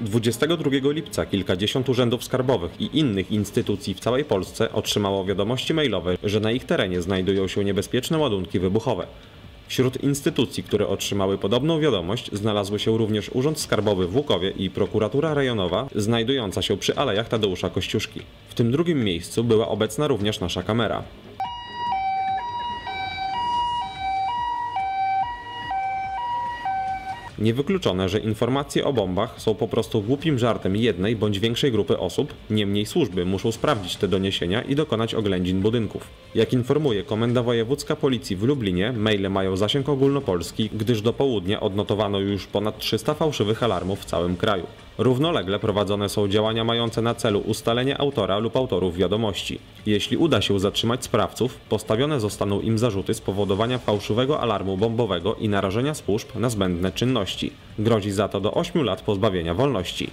22 lipca kilkadziesiąt urzędów skarbowych i innych instytucji w całej Polsce otrzymało wiadomości mailowe, że na ich terenie znajdują się niebezpieczne ładunki wybuchowe. Wśród instytucji, które otrzymały podobną wiadomość, znalazły się również Urząd Skarbowy w Łukowie i Prokuratura Rejonowa, znajdująca się przy Alejach Tadeusza Kościuszki. W tym drugim miejscu była obecna również nasza kamera. Niewykluczone, że informacje o bombach są po prostu głupim żartem jednej bądź większej grupy osób, niemniej służby muszą sprawdzić te doniesienia i dokonać oględzin budynków. Jak informuje Komenda Wojewódzka Policji w Lublinie, maile mają zasięg ogólnopolski, gdyż do południa odnotowano już ponad 300 fałszywych alarmów w całym kraju. Równolegle prowadzone są działania mające na celu ustalenie autora lub autorów wiadomości. Jeśli uda się zatrzymać sprawców, postawione zostaną im zarzuty spowodowania fałszywego alarmu bombowego i narażenia służb na zbędne czynności. Grozi za to do 8 lat pozbawienia wolności.